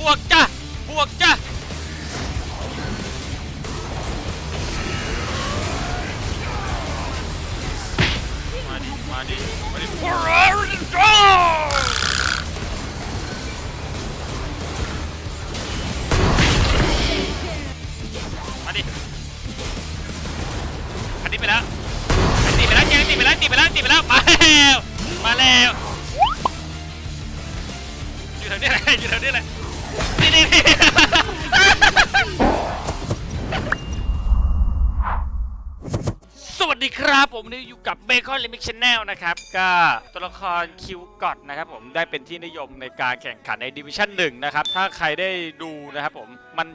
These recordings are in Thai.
บวกจ้ะบวกจ้ะมาดิมาดิมาดิมาดิอันนี้ไปแล้วอันนี้ไปแล้วเจงตีไปแล้วตีไปแล้วตีไปแล้วมาแล้วมาแล้วอยู่แถวนี้แหละอยู่แถวนี้แหละ นี่นี่นี่สวัสดีครับผมนี่อยู่กับเบคอนลิมิ c ช n แนลนะครับ ก็ตัวละครคิวกอดนะครับผมได้เป็นที่นิยมในการแข่งขันในดิวิชั่นหนึ่งนะครับ ถ้าใครได้ดูนะครับผมมัน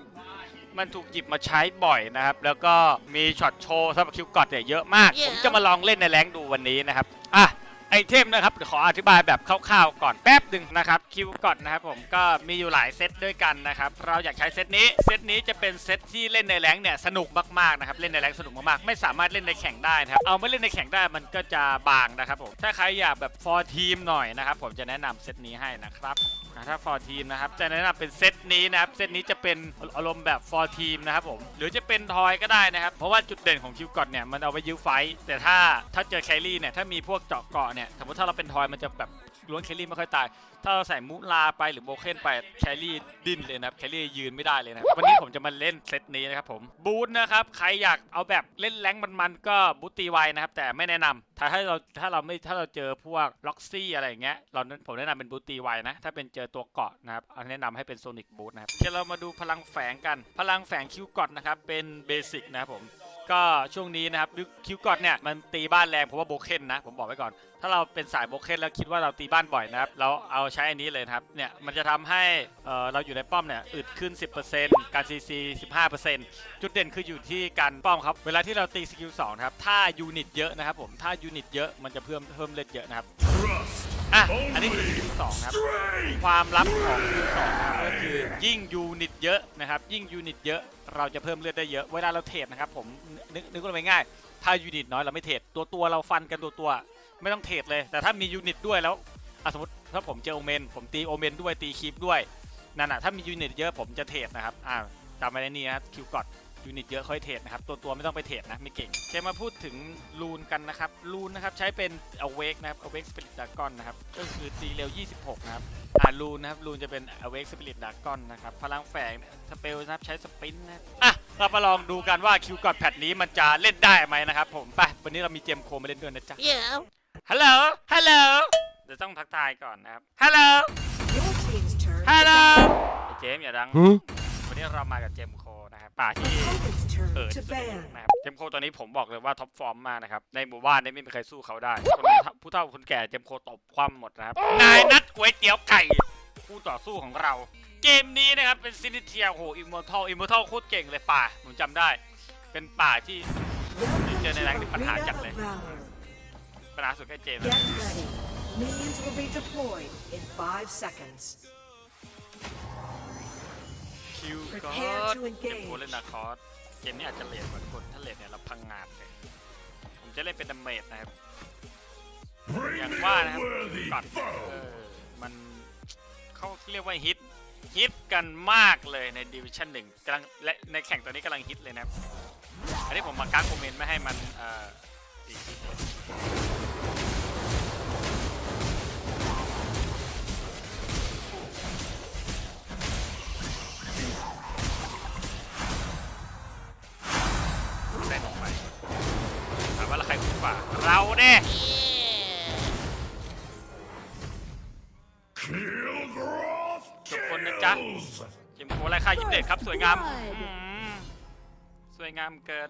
มันถูกหยิบมาใช้บ่อยนะครับ แล้วก็มีช็อตโชว์สำหรับคิวกอดเนี่ยเยอะมาก Yeah. ผมจะมาลองเล่นในแรงดูวันนี้นะครับ อะ ไอเทมนะครับขออธิบายแบบคร่าวๆก่อนแป๊บหนึ่งนะครับคิวก่อนนะครับผมก็มีอยู่หลายเซตด้วยกันนะครับเราอยากใช้เซตนี้เซตนี้จะเป็นเซตที่เล่นในแรงเนี่ยสนุกมากๆนะครับเล่นในแรงสนุกมากๆไม่สามารถเล่นในแข่งได้นะครับเอาไม่เล่นในแข่งได้มันก็จะบางนะครับผมถ้าใครอยากแบบ for team หน่อยนะครับผมจะแนะนำเซตนี้ให้นะครับ อะถ้า for team นะครับจะแนะนำเป็นเซตนี้นะครับเซตนี้จะเป็นอารมณ์แบบ for team นะครับผมหรือจะเป็นทอยก็ได้นะครับ เพราะว่าจุดเด่นของคิวกอดเนี่ยมันเอาไว้ยื้อไฟแต่ถ้าถ้าเจอแครี่เนี่ยถ้ามีพวกเจาะเกาะเนี่ยสมมติถ้าเราเป็นทอยมันจะแบบ ล้วนแครี่ไม่ค่อยตาย ถ้าเราใส่มูลาไปหรือโบเคนไปแครี่ดิ้นเลยนะครับแครี่ยืนไม่ได้เลยนะวันนี้ผมจะมาเล่นเซตนี้นะครับผมบูทนะครับใครอยากเอาแบบเล่นแรงมันๆก็บูทตีไวนะครับแต่ไม่แนะนำถ้าให้เราถ้าเราไม่ถ้าเราเจอพวกล็อกซี่อะไรอย่างเงี้ยเราผมแนะนำเป็นบูทตีไวนะถ้าเป็นเจอตัวเกาะนะครับแนะนำให้เป็นโซนิกบูทนะครับเดี๋ยวเรามาดูพลังแฝงกัน พลังแฝงคิวกอดนะครับเป็นเบสิกนะครับผม ก็ช่วงนี้นะครับคิวกอดเนี่ยมันตีบ้านแรงเพราะว่าโบเคนนะผมบอกไว้ก่อน ถ้าเราเป็นสายโบเคนแล้วคิดว่าเราตีบ้านบ่อยนะครับเราเอาใช้อันนี้เลยนะครับเนี่ยมันจะทำให้เอ่อเราอยู่ในป้อมเนี่ยอึดขึ้น 10%การ CC 15%จุดเด่นคืออยู่ที่การป้อมครับเวลาที่เราตีสกิล2นะครับถ้ายูนิตเยอะนะครับผมถ้ายูนิตเยอะมันจะเพิ่มเพิ่มเลือดเยอะนะครับอะอันนี้คือสกิล2นะครับความลับของสกิล2นะครับก็คือยิ่งยูนิตเยอะนะครับยิ่งยูนิตเยอะ เราจะเพิ่มเลือดได้เยอะเวลาเราเทรดนะครับผมนึกนึกว่าง่ายถ้ายูนิตน้อยเราไม่เทรดตัวตัวเราฟันกันตัวตัวๆไม่ต้องเทรดเลย แต่ถ้ามียูนิตด้วยแล้วสมมติถ้าผมเจอโอเมนผมตีโอเมนด้วยตีคีปด้วยนั่นแหะถ้ามียูนิตเยอะผมจะเทรดนะครับอ่าจำไว้ในนี้นะครับคิวกอด ยูนิตเยอะค่อยเทรดนะครับ ตัวตัวไม่ต้องไปเทรดนะไม่เก่งจะมาพูดถึงลูนกันนะครับลูนนะครับ ใช้เป็น awake นะครับ awake spirit dragon นะครับ ก็คือตีเร็ว 26 นะครับอ่าลูนนะครับลูนจะเป็น awake spirit dragon นะครับ พลังแฝงสเปลนะครับใช้สปินนะอะเรามาลองดูกันว่าคิวกอดแพทนี้มันจะเล่นได้ไหมนะครับผมไปวันนี้เรามีเจมโคมาเล่นด้วยนะจ๊ะ Yeah. ฮัลโหล ฮัลโหล เดี๋ยวต้องทักทายก่อนนะครับ ฮัลโหล Your team's turn. ฮัล to โหล ban. ไอ้เจมส์อย่าดัง วันนี้เรามากับเจมโคนะครับ ป่าที่เออ to ที่สุดในะครับเจมโคตัวนี้ผมบอกเลยว่าท็อปฟอร์มมากนะครับ ในหมู่บ้านนี้ไม่มีใครสู้เขาได้ คนผู้เฒ่าคนแก่เจมโคตบคว่ำหมดนะครับ นายนัดก๋วยเตี๋ยวไก่คู่ต่อสู้ของเรา เกมนี้นะครับเป็นซินิเทียโหอิมมอร์ทัลอิมมอร์ทัลโคตรเก่งเลยป่าผมจำได้ เป็นป่าที่ Welcome Chơi này to đang được bắn hạ Arena chặt of này. Valor. ปัญหาสุดแค่เจมส์ Get ready. Minions will be deployed in five seconds. คิวก็ Prepare to เก engage มโคเล่นนาคอสเกมนี้อาจจะเลทกว่าทุกคนถ้าเลทเนี่ยเราพังงาดเลยผมจะเล่นเป็นดาเมจนะครับ อย่างว่านะครับก่อนเออมันเขาเรียกว่าฮิตฮิตกันมากเลยในดิวิชั่นหนึ่งกำลังและในแข่งตัวนี้กำลังฮิตเลยนะครับ อันนี้ผมมากักคอมเมนต์ไม่ให้มันเอ่อ ว่าแล้วใครคุ้มกว่า เราเนี่ยทุกคนนะจ๊ะเกมโคไล่ค่ายิบเด็ดครับ สวยงามอืมสวยงามเกิน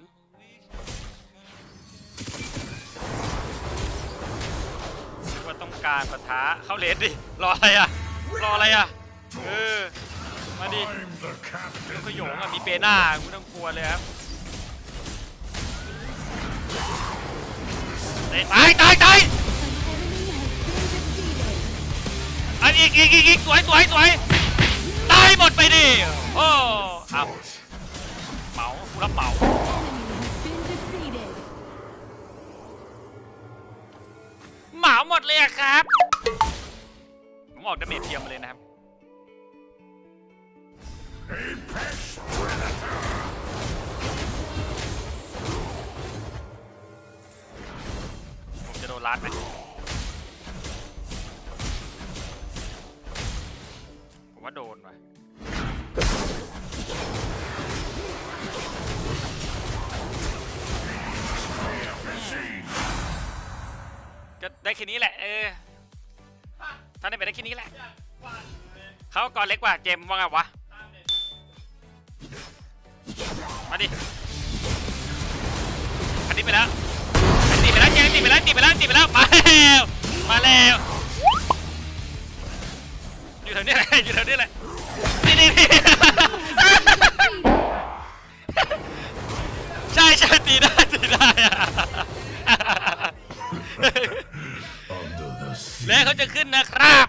คิดว่าต้องการปะทะเข้าเลนดิ รออะไรอะ รออะไรอะ เออ มาดิลูกขยงอะ มีเปน่าไม่ต้องกลัวเลยครับ เตะตายตายตายอันอีกอีกอีกอีกสวยสวยสวยตายหมดไปดิโอ้เอาเหมาผู้รับเหมาเหมาหมดเลยอะครับผมออกดาเมจเทียมมาเลยนะครับ โดนล้านไหมผมว่าโดนว่ะก็ได้แค่นี้แหละเออท่านได้ไปได้แค่นี้แหละเขาก่อนเล็กกว่าเจมส์ว่าไงวะมาดิอันนี้ไปแล้ว อันนี้ไปแล้วเจมส์ตีไปแล้วตีไปแล้วตีไปแล้วมาแล้วมาแล้วอยู่แถวนี้แหละอยู่แถวนี้แหละนี่นี่นี่ใช่ใช่ตีได้ตีได้อะและเขาจะขึ้นนะครับ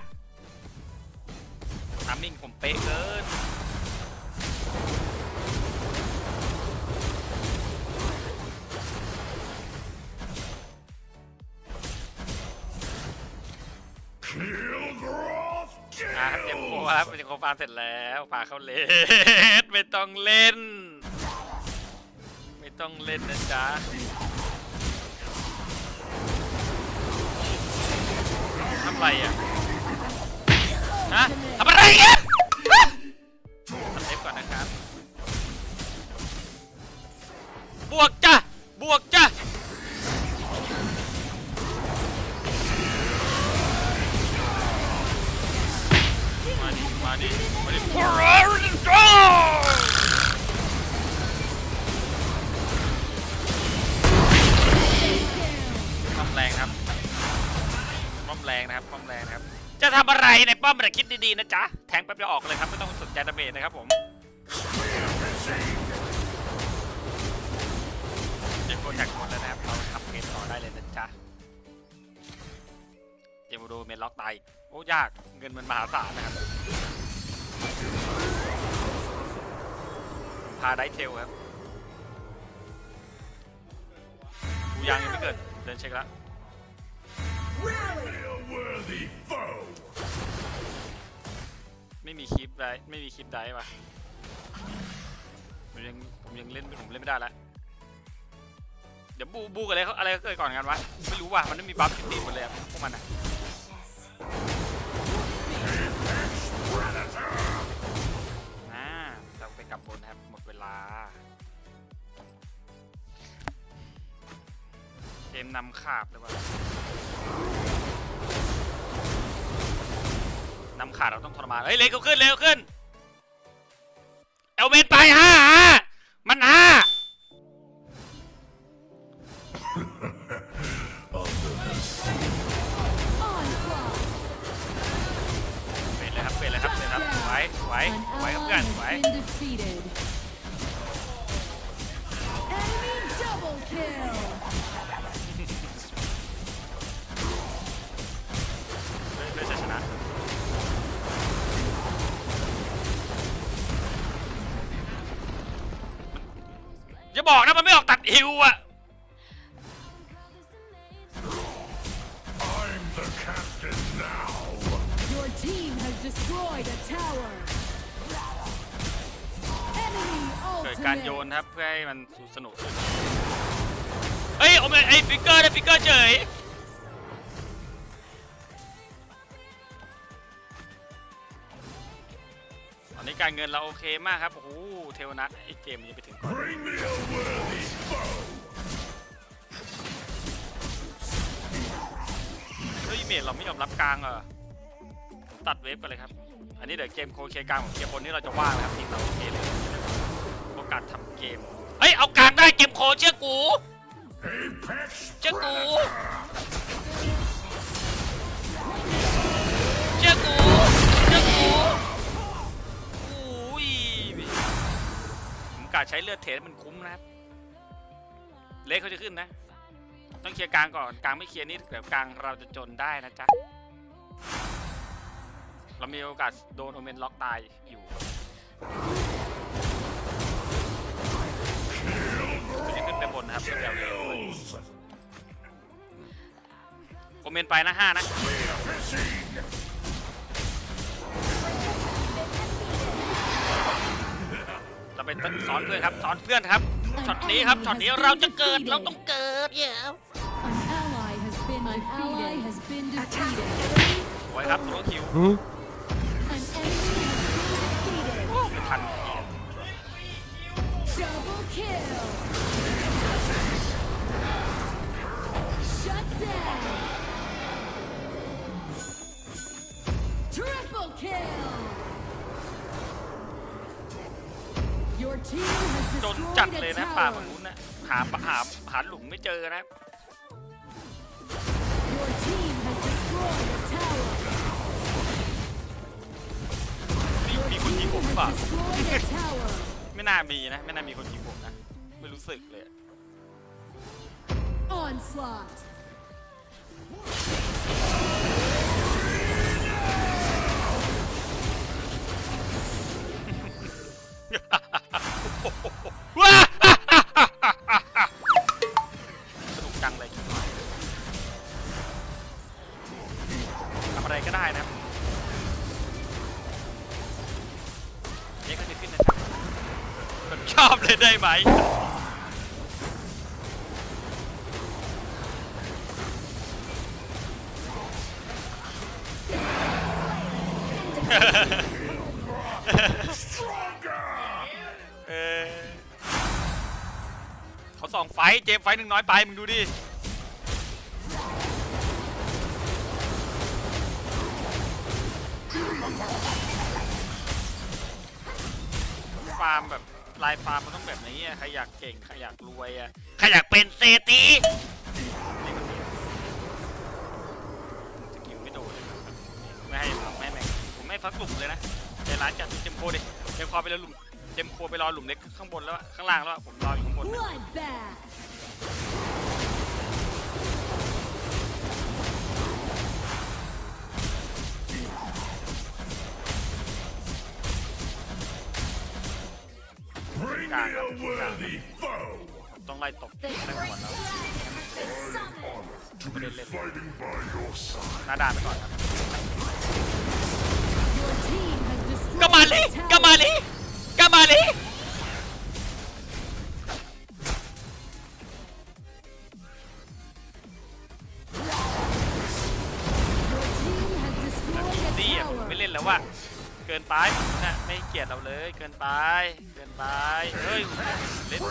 าเสร็จแล้วพาเข้าเลนไม่ต้องเล่น ไม่ต้องเล่นนะจ๊ะทำไรอะฮะทำอะไรอะฮะ รงนะครับป้อมแรงนะครับ จะทำอะไรในป้อมแต่คิดดีๆนะจ๊ะ แทงแป๊บเดียวออกเลยครับไม่ต้องสนใจดาเมจนะครับผมเดี๋ยวโปรแทคหมดแล้วนะครับเราทำเกมต่อได้เลยนะจ๊ะเจมูดูเมนล็อกตายโอ้ยากเงินมันมหาศาลนะครับพาได้เทลครับกูยังยังไม่เกิดเดินเช็คแล้ว ไม่มีคลิปได้ไม่มีคลิปได้ว่ะผมยังผมยังเล่นผมเล่นไม่ได้แล้วเดี๋ยวบูบูกับอะไรเขาอะไรเขาเกิดก่อนกันวะไม่รู้ว่ะมันไม่มีบัฟติดๆหมดเลยอะพวกมันอะอ่าเราไปกลับบนนะครับหมดเวลา เกมนำขาบเลยว่ะ นำขาดเราต้องทรมาน เฮ้ย เร็วขึ้น เร็วขึ้น เอลเมนไปห้าห้า บอกนะมันไม่ออกตัดฮิวอะ I'm the captain now. Your team has destroyed a tower. Enemy เกิดการโยน ultimate. ครับเพื่อให้มันสนุกขึ้นเฮ้ยโอ้ยไอ้ฟิกเกอร์ได้ฟิกเกอร์เฉยตอนนี้การเงินเราโอเคมากครับโอ้โห เทวนัทไอ้เจมส์มันยังไปถึงก่อน Bring me a worthy foe. เฮ้ยเมดเราไม่ยอมรับกลางเหรอผมตัดเวฟกันเลยครับ อันนี้เดี๋ยวเกมโคเคกลางของเกมบนนี้เราจะว่างนะครับทีมเราโอเคเลยโอกาสทำเกมเฮ้ยเอากลางได้เกมโคเชื่อกู Apex เชื่อกูเชื่อกูเชื่อกู ผมกะใช้เลือดเทสมันคุ้มนะครับ เล็กเขาจะขึ้นนะ ต้องเคลียร์กลางก่อนกลางไม่เคลียร์นี่เดี๋ยวกลางเราจะจนได้นะจ๊ะ เรามีโอกาสโดนโอเมนล็อกตายอยู่จะขึ้นไปบนนะครับเพื่อจะเร็วด้วย kills. โอเมนไปนะห้านะ สอนเพื่อนครับสอนเพื่อนครับช็อตนี้ครับช็อตนี้เราจะเกิดเราต้องเกิดเย้ An ally has been An ally has been defeated. สวยครับตัวคิว An enemy has been defeated. ไม่ทัน Double kill. จนจัด destroyed เลย a นะป่า tower. ฝั่งนู้นนะหาหาหาหลุมไม่เจอนะ Your team has destroyed a tower. มีมีคนยิงผมหรือเปล่า Destroyed a tower. ไม่น่ามีนะ ไม่น่ามีคนยิงผมนะ ไม่รู้สึกเลย Onslaught. สนุกจังเลยทำอะไรก็ได้นะเด็กก็จะขึ้นนะครับผมชอบเลยได้ไหม ฟท์เจมส์ไฟท์หนึ่งน้อยไปมึงดูดิฟาร์มแบบลายฟาร์มมันต้องแบบนี้อะใครอยากเก่งใครอยากรวยอะใครอยากเป็นเศรษฐีนี่มันเนี่ยสกิลไม่โดนเลยไม่ให้ไม่ให้แม่งผมไม่ให้ฟักหลุมเลยนะใจร้านจัดเจมโคดิเจมโคไปแล้วหลุมเจมโคไปรอหลุมเล็กข้างบนแล้วอะข้างล่างแล้วอะผมรออยู่ข้างบน นะ Bloodbath. บ Bring me a worthy foe ต้องไล่ตบได้หมดแล้ว to be fighting by your side. หน้าด่านไปก่อนครับ Your team has destroyed ก็มาลิ a tower. ก็มาลิก็มาลิ ล่นแล้วว่ะเกินไปนะไม่เกลียดเราเลยเกินไป เกินไปเฮ้ยเล่น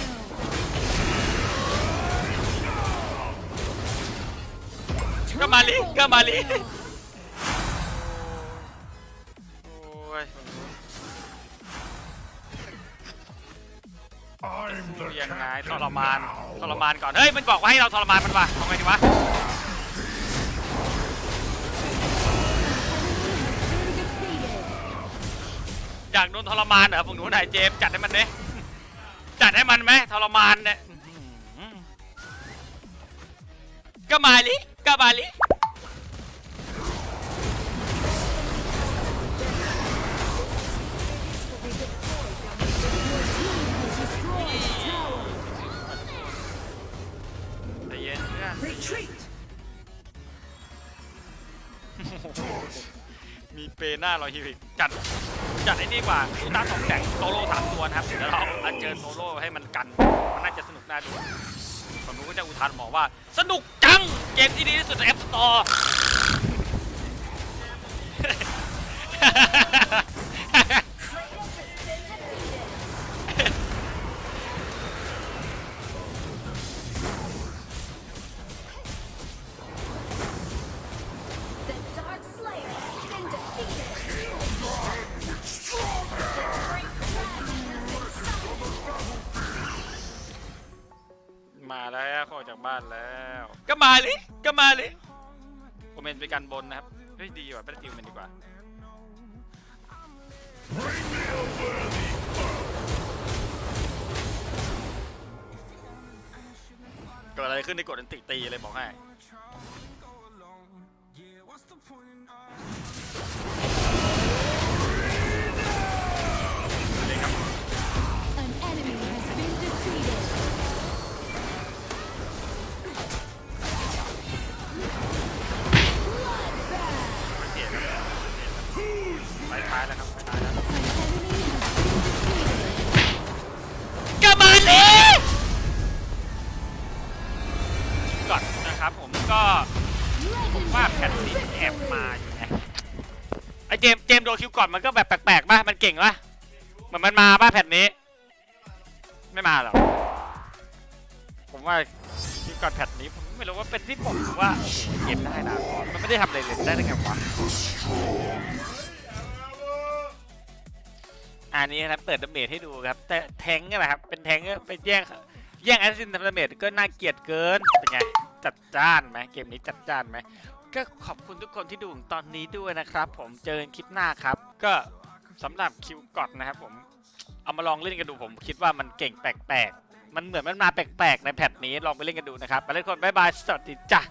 มาลิก็มาลิ Triple kill. โอ้ย I'm ดู the ยังไง captain ทรมาน now. ทรมานก่อน เฮ้ย มันบอกว่าให้เราทรมานมันว่ะทำไงดีวะ Been defeated. อยากโดนทรมานเหรอพวกหนูไหนเจมส์จัดให้มันเนี่ยจัดให้มันไหมทรมานเนี่ยอื้อหือก็มาลิ ก็มาลิ Destroyed a tower. ใจเย็นเพื่อน Retreat! มีเปหน้าเราฮิวอีกจัดจัดไอ้นี่ดีกว่าหน้าสองแสงโตโร่สามตัวนะครับเดี๋ยวเราอัญเชิญโตโร่ให้มันกัน มันน่าจะสนุกน่าดูผมรู้ก็จะอุทานบอกว่าสนุกจัง เกมที่ดีที่สุดในแอปสตอร์ ขึ้นในกดอันติตีเลยบอกให้ ดนคิวก่อนมันก็แบบแปลกๆป่ะมันเก่งป่ะเหมือนมันมาป่ะแพทนี้ ไม่มาหรอกผมว่าคิวก่อนแพทนี้ผมไม่รู้ว่าเป็นที่ผมหรือว่าโอ้โหเกมได้นะก่อนมันไม่ได้ทำอะไรเลยได้ได้ไงวะอันนี้ครับเปิดดาเมจให้ดูครับ แต่แทงนี่แหละครับเป็นแทงก็ไปแย่งแย่งแอสซินทำดาเมจก็น่าเกลียดเกินเป็นไงจัดจ้านไหมเกมนี้จัดจ้านไหม ก็ขอบคุณทุกคนที่ดูถึงตอนนี้ด้วยนะครับ ผมเจอกันคลิปหน้าครับ ก็สำหรับคิวกอดนะครับผมเอามาลองเล่นกันดูผมคิดว่ามันเก่งแปลกๆ มันเหมือนมันมาแปลกๆ ในแพทนี้ลองไปเล่นกันดูนะครับ ไปเล่นคนบ๊ายบาย สวัสดีจ้ะ